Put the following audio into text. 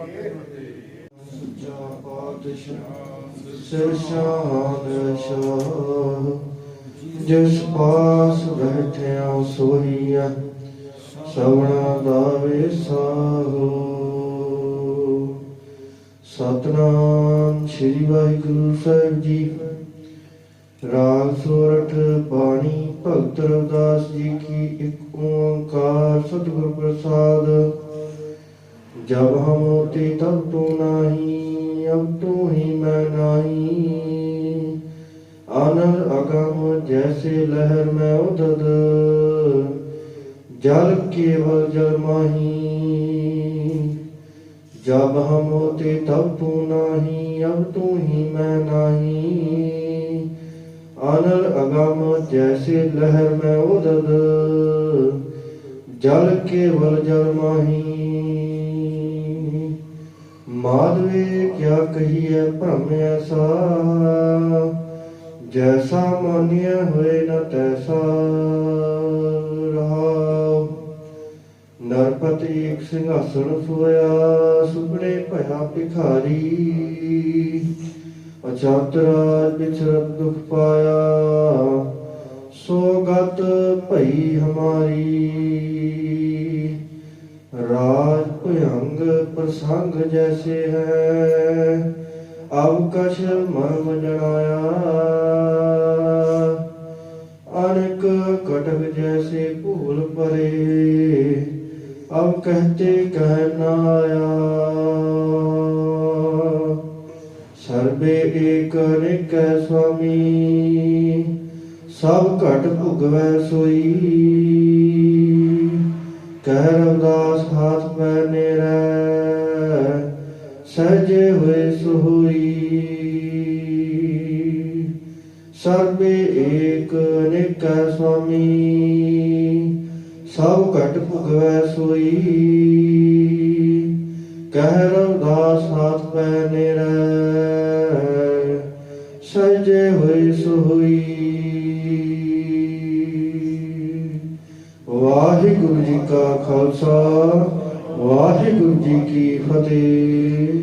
ਸੱਚਾ ਪਾਤਸ਼ਾਹ ਸਰਸ਼ਾਨ ਜਿਸ ਪਾਸ ਬੈਠਿਆ ਸੋਈਆ, ਸਵਣਾ ਦਾ ਵਿਸਾਹੋ ਸਤਨਾਮ ਸ੍ਰੀ ਵਾਹਿਗੁਰੂ ਸਾਹਿਬ ਜੀ। ਰਾਗ ਸੋਰਠ ਬਾਣੀ ਭਗਤ ਰਵਿਦਾਸ ਜੀ ਕੀ ਇੱਕ ਓੰਕਾਰ ਸਤਿਗੁਰ ਪ੍ਰਸਾਦ जब हम होते तब तू नाही अब तू ही मैं नाही आनंद अगम जैसे लहर में उदद जल केवल जल माही जब हम होते तब तू नाही अब तू ही मैं नाही आनंद अगम जैसे लहर में उदद जल केवल जल माही ਮਾਧਵੇ ਕਿਆ ਕਹੀਏ ਭ੍ਰਮ ਐਸਾ ਜੈਸਾ ਮਾਨਿਆ ਹੋਏ ਨ ਤੈਸਾ ਰਹਾਉ। ਨਰਪਤੀ ਇੱਕ ਸਿੰਘਾਸਣ ਸੋਇਆ, ਸੁਪਨੇ ਭਇਆ ਭਿਖਾਰੀ। ਅਚਾਤ ਰਾਜ ਵਿਚਰਤ ਦੁਖ ਪਾਇਆ, ਸੋ ਗਤ ਭਈ ਹਮਾਰੀ। ਪ੍ਰਸੰਗ ਜੈਸੇ ਹੈ ਅਬ ਕਛ ਮਰਮ ਜਣਾਇਆ ਅਨੇਕ ਕਟਕ ਜੈਸੇ ਭੂਲ ਪਰੇ ਅਬ ਕਹਤੇ ਕਹਿ ਨਾ ਆਇਆ। ਸਰਬੇ ਏਕ ਨਿਕੈ ਸੁਆਮੀ, ਸਭ ਘਟ ਭੁਗਵੈ ਸੋਈ। ਕਹਿ ਰਵਦਾਸ ਸਹਜੇ ਹੋਏ ਸੁਹੋਈ ਸਰਬੇ ਏਕ ਅਨੇਕੈ ਸੁਆਮੀ। ਸਭ ਘਟ ਭੁਗਵੈ ਸੋਈ। ਕਹਿ ਰਵਦਾਸ ਹਾਥ ਪੈ ਨੇਰੈ ਸਹਜੇ ਹੋਏ ਸੁਹੋਈ ਵਾਹਿਗੁਰੂ ਜੀ ਕਾ ਖਾਲਸਾ, ਵਾਹਿਗੁਰੂ ਜੀ ਕੀ ਫਤਿਹ।